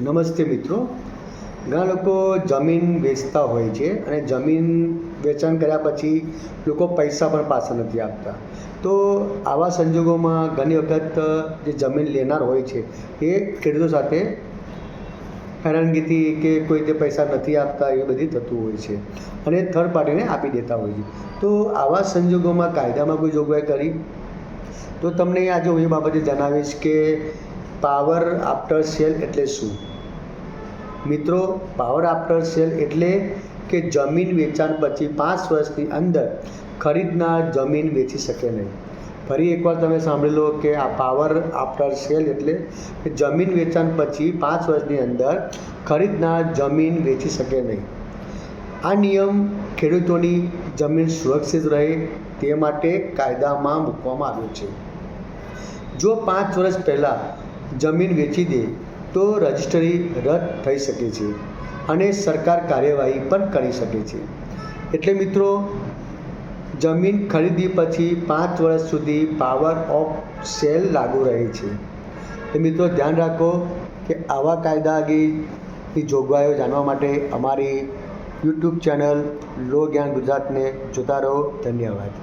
નમસ્તે મિત્રો. ઘણા લોકો જમીન વેચતા હોય છે અને જમીન વેચાણ કર્યા પછી લોકો પૈસા પણ પાછા નથી આપતા. તો આવા સંજોગોમાં ઘણી વખત જે જમીન લેનાર હોય છે એ ખેડૂતો સાથે હેરાનગીથી કે કોઈ તે પૈસા નથી આપતા એ બધી થતું હોય છે અને થર્ડ પાર્ટીને આપી દેતા હોય છે. તો આવા સંજોગોમાં કાયદામાં કોઈ જોગવાઈ કરી? તો તમને આજે હું એ બાબતે જણાવીશ કે પાવર આફ્ટર સેલ એટલે શું? મિત્રો, પાવર આફ્ટર સેલ એટલે કે જમીન વેચાણ પછી પાંચ વર્ષની અંદર ખરીદનાર જમીન વેચી શકે નહીં. ફરી એકવાર તમે સાંભળી લો કે આ પાવર આફ્ટર સેલ એટલે કે જમીન વેચાણ પછી પાંચ વર્ષની અંદર ખરીદનાર જમીન વેચી શકે નહીં. આ નિયમ ખેડૂતોની જમીન સુરક્ષિત રહે તે માટે કાયદામાં મૂકવામાં આવ્યો છે. જો પાંચ વર્ષ પહેલાં જમીન વેચી દે તો રજિસ્ટ્રી રદ થઈ શકે છે અને સરકાર કાર્યવાહી પણ કરી શકે છે. એટલે મિત્રો, જમીન ખરીદી પછી પાંચ વર્ષ સુધી પાવર ઓફ સેલ લાગુ રહે છે. તો મિત્રો, ધ્યાન રાખો કે આવા કાયદા અંગેની જોગવાઈઓ જાણવા માટે અમારી યુટ્યુબ ચેનલ લો જ્ઞાન ગુજરાતને જોતા રહો. ધન્યવાદ.